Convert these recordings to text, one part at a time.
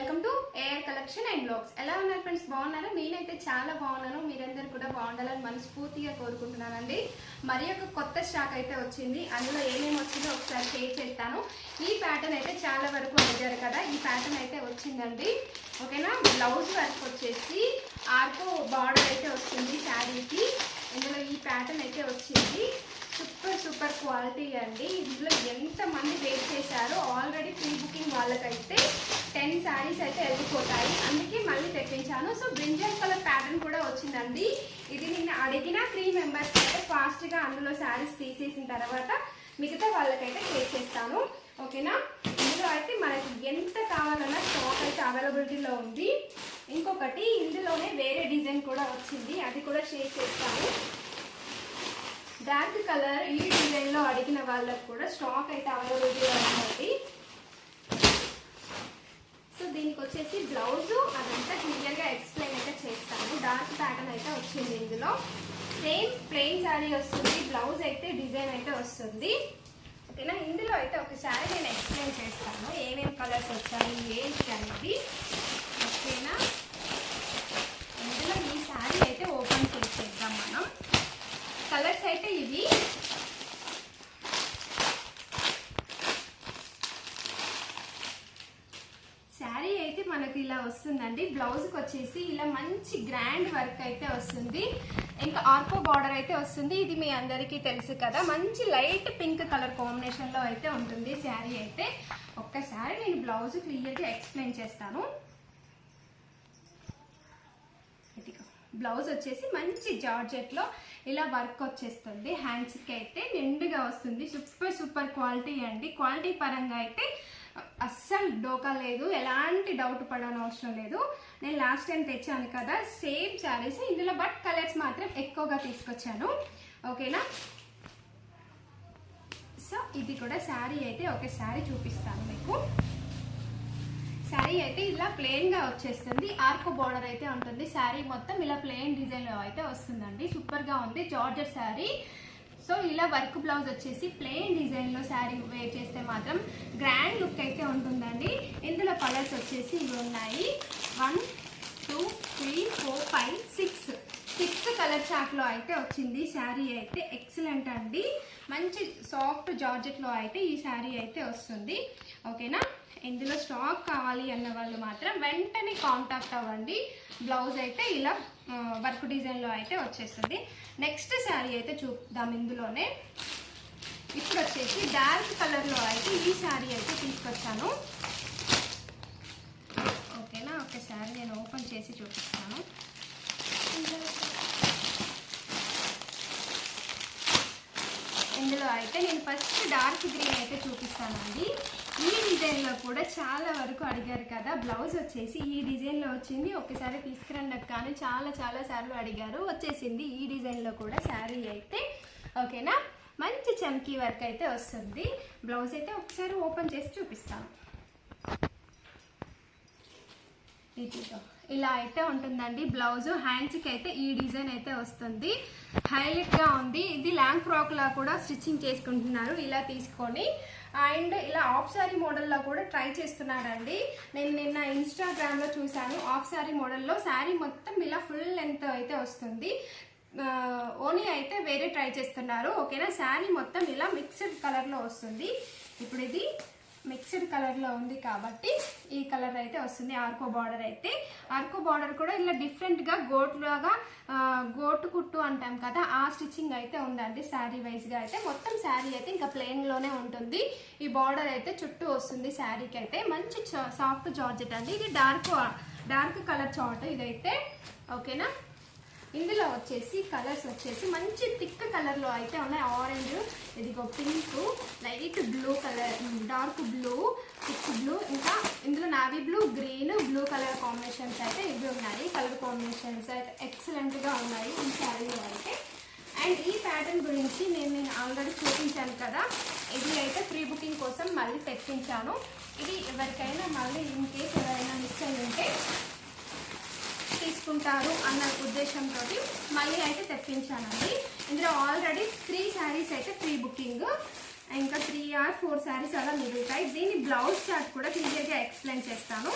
Welcome to AR collection and blogs ఎలా ఉన్నారు friends బాగున్నారా? నేనైతే చాలా బాగున్నాను. మీరందరూ కూడా బాగుండాలని మనస్ఫూర్తిగా కోరుకుంటున్నానండి. మరి ఒక కొత్త స్టాక్ అయితే వచ్చింది. అందులో ఏమేమి వచ్చిందో ఒకసారి షేర్ చేస్తాను. ఈ ప్యాటర్న్ అయితే చాలా వరకు అడిగారు కదా. ఈ ప్యాటర్న్ అయితే వచ్చిందండి. ఓకేనా? బ్లౌజ్ వర్క్ వచ్చేసి ఆర్కో బార్డర్ అయితే వస్తుంది శారీకి. ఇందులో ఈ ప్యాటర్న్ అయితే వచ్చింది. సూపర్ సూపర్ క్వాలిటీ అండి. ఇందులో ఎంతమంది వెయిట్ చేశారో వాళ్ళకైతే టెన్ శారీస్ అయితే వెళ్ళిపోతాయి. అందుకే మళ్ళీ తెప్పించాను. సో బ్రింజల్ కలర్ ప్యాటర్న్ కూడా వచ్చిందండి. ఇది నేను అడిగిన త్రీ మెంబర్స్ అయితే ఫాస్ట్గా అందులో శారీస్ తీసేసిన తర్వాత మిగతా వాళ్ళకైతే పే చేస్తాను. ఓకేనా? ఇందులో అయితే మనకి ఎంత కావాలన్నా స్టాక్ అయితే అవైలబిలిటీలో ఉంది. ఇంకొకటి ఇందులోనే వేరే డిజైన్ కూడా వచ్చింది. అది కూడా షేర్ చేస్తాను. డార్క్ కలర్ ఈ డిజైన్లో అడిగిన వాళ్ళకు కూడా స్టాక్ అయితే అవైలబిలిటీలో ఉంటుంది సో దీనికి వచ్చేసి బ్లౌజు అదంతా క్లియర్గా ఎక్స్ప్లెయిన్ అయితే చేస్తాను. డార్క్ ప్యాటర్న్ అయితే వచ్చింది ఇందులో. సేమ్ ప్లెయిన్ శారీ వస్తుంది బ్లౌజ్ అయితే డిజైన్ అయితే వస్తుంది. ఓకేనా? ఇందులో అయితే ఒక శారీ నేను ఎక్స్ప్లెయిన్ చేస్తాను. ఏమేమి కలర్స్ వచ్చాయి ఏంటి అనేది. ఓకేనా? ఇందులో ఈ శారీ అయితే ఓపెన్ చేసేద్దాం మనం. కలర్స్ అయితే ఇవి శారీ అయితే మనకి ఇలా వస్తుందండి. బ్లౌజ్కి వచ్చేసి ఇలా మంచి గ్రాండ్ వర్క్ అయితే వస్తుంది. ఇంకా ఆర్కో బార్డర్ అయితే వస్తుంది. ఇది మీ అందరికీ తెలుసు కదా. మంచి లైట్ పింక్ కలర్ కాంబినేషన్లో అయితే ఉంటుంది శారీ అయితే. ఒక్కసారి నేను బ్లౌజ్ క్లియర్గా ఎక్స్ప్లెయిన్ చేస్తాను. బ్లౌజ్ వచ్చేసి మంచి జార్జెట్లో ఇలా వర్క్ వచ్చేస్తుంది. హ్యాండ్స్కి అయితే నిండుగా వస్తుంది. సూపర్ సూపర్ క్వాలిటీ అండి. క్వాలిటీ పరంగా అయితే అస్సలు డోకా లేదు ఎలాంటి డౌట్ పడనవసరం లేదు. నేను లాస్ట్ టైం తెచ్చాను కదా సేమ్ శారీస్ ఇందులో బట్ కలర్స్ మాత్రం ఎక్కువగా తీసుకొచ్చాను. ఓకేనా? సో ఇది కూడా శారీ అయితే ఒక శారీ చూపిస్తాను మీకు. శారీ అయితే ఇలా ప్లెయిన్గా వచ్చేస్తుంది. ఆర్కో బార్డర్ అయితే ఉంటుంది. శారీ మొత్తం ఇలా ప్లెయిన్ డిజైన్లో అయితే వస్తుందండి. సూపర్గా ఉంది. జార్జర్ శారీ సో ఇలా వర్క్ బ్లౌజ్ వచ్చేసి ప్లెయిన్ డిజైన్లో శారీ వేర్ చేస్తే మాత్రం గ్రాండ్ లుక్ అయితే ఉంటుందండి. ఇందులో కలర్స్ వచ్చేసి ఇవి ఉన్నాయి. One two three four five six six colour chart అయితే వచ్చింది. శారీ అయితే ఎక్సలెంట్ అండి. మంచి సాఫ్ట్ జార్జెట్లో అయితే ఈ శారీ అయితే వస్తుంది. ఓకేనా ఇందులో స్టాక్ కావాలి అన్న వాళ్ళు మాత్రం వెంటనే కాంటాక్ట్ అవ్వండి. బ్లౌజ్ అయితే ఇలా వర్క్ డిజైన్లో అయితే వచ్చేస్తుంది. నెక్స్ట్ శారీ అయితే చూద్దాం ఇందులోనే. ఇప్పుడు వచ్చేసి డార్క్ కలర్లో అయితే ఈ శారీ అయితే తీసుకొచ్చాను. ఓకేనా? ఒకసారి నేను ఓపెన్ చేసి చూపిస్తాను ఇందులో అయితే నేను ఫస్ట్ డార్క్ గ్రీన్ అయితే చూపిస్తానండి. ఈ డిజైన్లో కూడా చాలా వరకు అడిగారు కదా బ్లౌజ్ వచ్చేసి ఈ డిజైన్లో వచ్చింది ఒకసారి తీసుకురండి కానీ చాలా చాలా సార్లు అడిగారు. వచ్చేసింది ఈ డిజైన్లో కూడా శారీ అయితే. ఓకేనా? మంచి చమ్కీ వర్క్ అయితే వస్తుంది. బ్లౌజ్ అయితే ఒకసారి ఓపెన్ చేసి చూపిస్తాను ఇదిగో ఇలా అయితే ఉంటుందండి. బ్లౌజ్ హ్యాండ్స్కి అయితే ఈ డిజైన్ అయితే వస్తుంది. హైలైట్గా ఉంది. ఇది లాంగ్ ఫ్రాక్లా కూడా స్టిచ్చింగ్ చేసుకుంటున్నారు. ఇలా తీసుకొని. అండ్ ఇలా ఆఫ్ సారీ మోడల్లో కూడా ట్రై చేస్తున్నారండి. నేను నిన్న ఇన్స్టాగ్రామ్లో చూశాను. ఆఫ్ సారీ మోడల్లో శారీ మొత్తం ఇలా ఫుల్ లెంత్ అయితే వస్తుంది. ఓనీ అయితే వేరే ట్రై చేస్తున్నారు. ఓకేనా? శారీ మొత్తం ఇలా మిక్స్డ్ కలర్లో వస్తుంది. ఇప్పుడు ఇది మిక్స్డ్ కలర్లో ఉంది కాబట్టి ఈ కలర్ అయితే వస్తుంది. ఆర్కో బార్డర్ అయితే. ఆర్కో బార్డర్ కూడా ఇలా డిఫరెంట్గా గా గోటు కుట్టు అంటాం కదా ఆ స్టిచ్చింగ్ అయితే ఉందండి. శారీ వైజ్గా అయితే మొత్తం శారీ అయితే ఇంకా ప్లెయిన్లోనే ఉంటుంది. ఈ బార్డర్ అయితే చుట్టూ వస్తుంది శారీకి అయితే. మంచి సాఫ్ట్ జార్జెట్ అండి. ఇది డార్క్ డార్క్ కలర్ చార్ట్ ఇదైతే. ఓకేనా? ఇందులో వచ్చేసి కలర్స్ వచ్చేసి మంచి థిక్ కలర్లో అయితే ఉన్నాయి. ఆరెంజ్ ఇదిగో pink light blue colour dark blue thick blue ఇంకా ఇందులో navy blue green blue colour combinations అయితే ఇవి ఉన్నాయి. కలర్ కాంబినేషన్స్ అయితే ఎక్సలెంట్గా ఉన్నాయి ఈ శారీలో అయితే. అండ్ ఈ ప్యాటర్న్ గురించి నేను నేను ఆల్రెడీ చూపించాను కదా. ఇది అయితే ప్రీ బుకింగ్ కోసం మళ్ళీ తెప్పించాను. ఇది ఎవరికైనా మళ్ళీ ఇన్ కేస్ ఎవరైనా మిస్ అయి ఉంటే తీసుకుంటారు అన్న ఉద్దేశంతో మళ్ళీ అయితే తెప్పించానండి. ఇందులో ఆల్రెడీ త్రీ శారీస్ అయితే ప్రీ బుకింగ్ ఇంకా త్రీ ఆర్ ఫోర్ శారీస్ అలా మిగులుతాయి. దీని బ్లౌజ్ చార్ట్ కూడా క్లియర్గా ఎక్స్ప్లెయిన్ చేస్తాను.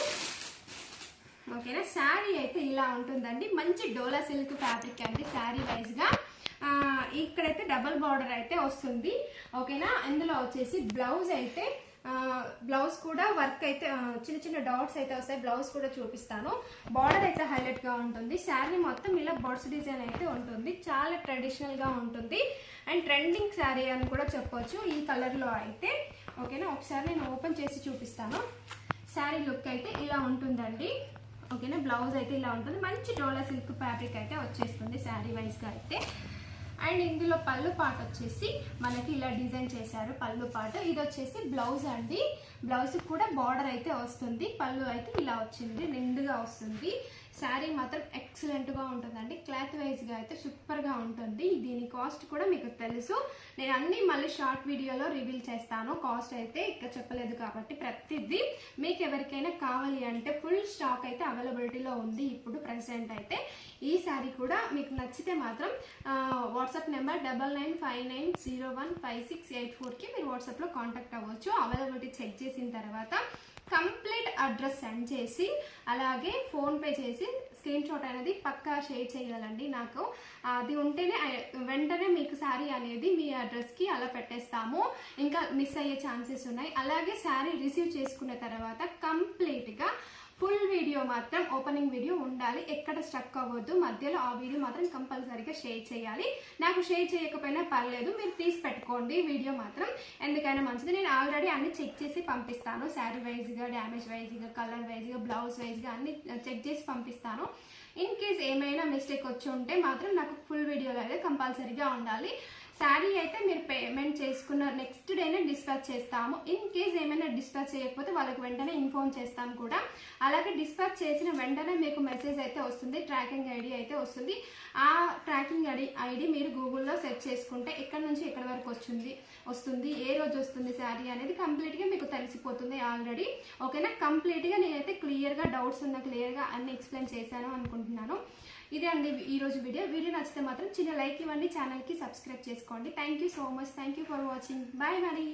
ఓకేనా? శారీ అయితే ఇలా ఉంటుందండి. మంచి డోలా సిల్క్ ఫ్యాబ్రిక్ అండి శారీ వైజ్గా ఇక్కడైతే డబల్ బార్డర్ అయితే వస్తుంది. ఓకేనా? ఇందులో వచ్చేసి బ్లౌజ్ అయితే బ్లౌజ్ కూడా వర్క్ అయితే చిన్న చిన్న డాట్స్ అయితే వస్తాయి. బ్లౌజ్ కూడా చూపిస్తాను. బార్డర్ అయితే హైలైట్గా ఉంటుంది. శారీ మొత్తం ఇలా బర్డ్స్ డిజైన్ అయితే ఉంటుంది. చాలా ట్రెడిషనల్గా ఉంటుంది. అండ్ ట్రెండింగ్ శారీ అని కూడా చెప్పొచ్చు. ఈ కలర్లో అయితే ఓకేనా? ఒకసారి నేను ఓపెన్ చేసి చూపిస్తాను. శారీ లుక్ అయితే ఇలా ఉంటుందండి. ఓకేనా? బ్లౌజ్ అయితే ఇలా ఉంటుంది. మంచి డోలా సిల్క్ ఫ్యాబ్రిక్ అయితే వచ్చేస్తుంది. శారీ వైజ్గా అయితే. అండ్ ఇందులో పళ్ళు పాట వచ్చేసి మనకి ఇలా డిజైన్ చేశారు పళ్ళు పాట. ఇది వచ్చేసి బ్లౌజ్ అండి. బ్లౌజ్ కూడా బార్డర్ అయితే వస్తుంది. పళ్ళు అయితే ఇలా వచ్చింది నిండుగా వస్తుంది. శారీ మాత్రం ఎక్సలెంట్గా ఉంటుందండి. క్లాత్ వైజ్గా అయితే సూపర్గా ఉంటుంది. దీని కాస్ట్ కూడా మీకు తెలుసు. నేను అన్ని మళ్ళీ షార్ట్ వీడియోలో రివీల్ చేస్తాను. కాస్ట్ అయితే ఇక్కడ చెప్పలేదు కాబట్టి ప్రతిదీ మీకు ఎవరికైనా కావాలి అంటే ఫుల్ స్టాక్ అయితే అవైలబిలిటీలో ఉంది ఇప్పుడు ప్రెసెంట్ అయితే. ఈ శారీ కూడా మీకు నచ్చితే మాత్రం WhatsApp number double nine five nine zero one five six eight ఫోర్కి మీరు వాట్సాప్లో కాంటాక్ట్ అవ్వచ్చు. అవైలబిలిటీ చెక్ చేసిన తర్వాత కంప్లీట్ అడ్రస్ సెండ్ చేసి అలాగే ఫోన్పే చేసి స్క్రీన్ షాట్ అనేది పక్కా షేర్ చేయాలండి నాకు. అది ఉంటేనే వెంటనే మీకు శారీ అనేది మీ అడ్రస్కి అలా పెట్టేస్తాము. ఇంకా మిస్ అయ్యే ఛాన్సెస్ ఉన్నాయి. అలాగే శారీ రిసీవ్ చేసుకున్న తర్వాత కంప్లీట్గా ఫుల్ వీడియో మాత్రం ఓపెనింగ్ వీడియో ఉండాలి. ఎక్కడ స్ట్రక్ అవ్వద్దు. మధ్యలో ఆ వీడియో మాత్రం కంపల్సరీగా షేర్ చేయాలి. నాకు షేర్ చేయకపోయినా పర్లేదు. మీరు తీసి పెట్టుకోండి వీడియో మాత్రం. ఎందుకైనా మంచిది. నేను ఆల్రెడీ అన్ని చెక్ చేసి పంపిస్తాను. శారీ వైజ్గా డ్యామేజ్ వైజ్గా కలర్ వైజ్గా బ్లౌజ్ వైజ్గా అన్ని uh, చెక్ చేసి పంపిస్తాను. ఇన్ కేస్ ఏమైనా మిస్టేక్ వచ్చి ఉంటే మాత్రం నాకు ఫుల్ వీడియోలో అయితే కంపల్సరీగా ఉండాలి. శారీ అయితే మీరు పేమెంట్ చేసుకున్న నెక్స్ట్ డేనే డిస్పాచ్ చేస్తాము. ఇన్ కేస్ ఏమైనా డిస్పాచ్ చేయకపోతే వాళ్ళకి వెంటనే ఇన్ఫార్మ్ చేస్తాం కూడా. అలాగే డిస్పాచ్ చేసిన వెంటనే మీకు మెసేజ్ అయితే వస్తుంది ట్రాకింగ్ ఐడి అయితే వస్తుంది. ఆ ట్రాకింగ్ ఐడి ఐడి మీరు గూగుల్లో సెర్చ్ చేసుకుంటే ఎక్కడి నుంచి ఎక్కడి వరకు వచ్చింది వస్తుంది ఏ రోజు వస్తుంది శారీ అనేది కంప్లీట్గా మీకు తెలిసిపోతుంది ఆల్రెడీ ఓకేనా కంప్లీట్గా నేనైతే క్లియర్గా డౌట్స్ ఉన్న క్లియర్గా అన్ని ఎక్స్ప్లెయిన్ చేశాను అనుకుంటున్నాను. ఇదే అండి ఈరోజు వీడియో. వీడియో నచ్చితే మాత్రం చిన్న లైక్ ఇవ్వండి. ఛానల్కి సబ్స్క్రైబ్ చేసుకోండి. Thank you so much thank you for watching bye మరి